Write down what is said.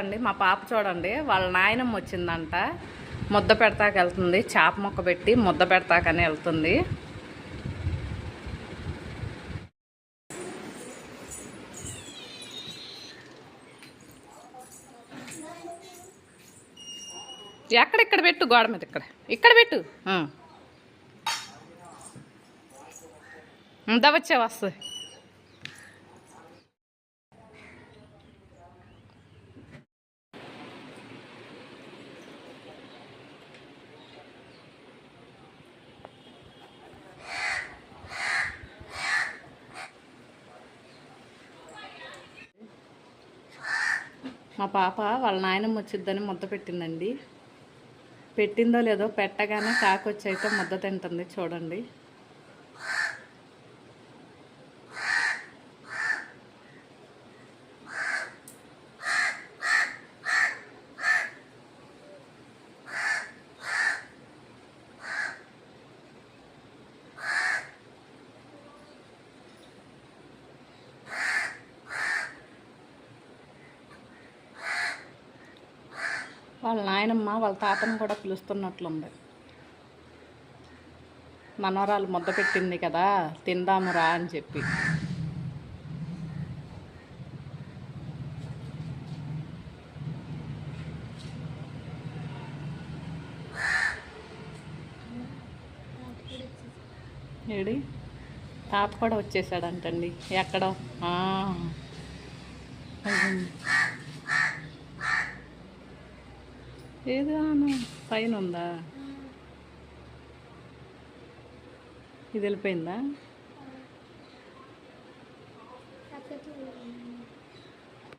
అండి మా పాప చూడండి వాళ్ళ నాయనమ్మ వచ్చిందంట. ముద్ద పెడతాక వెళ్తుంది చేప మొక్క పెట్టి ముద్ద పెడతాకని వెళ్తుంది. ఎక్కడ ఇక్కడ పెట్టు గోడ మీద ఇక్కడ. ఇక్కడ పెట్టు. దవచ్చే వస్తుంది. మా పాప వాళ్ళ నాయనమ్మ వచ్చిద్దని ముద్ద పెట్టిందండి. పెట్టిందో లేదో పెట్టగానే కాకొచ్చి అయితే ముద్ద తింటుంది చూడండి. వాళ్ళ నాయనమ్మ వాళ్ళ తాతను కూడా పిలుస్తున్నట్లుంది. మనవరాలు ముద్ద పెట్టింది కదా తిందామురా అని చెప్పి. ఏడి? తాత కూడా వచ్చేసాడంటండి. ఎక్కడో? ఏది ఆను పైన ఉందా? ఇది వెళ్ళిపోయిందా?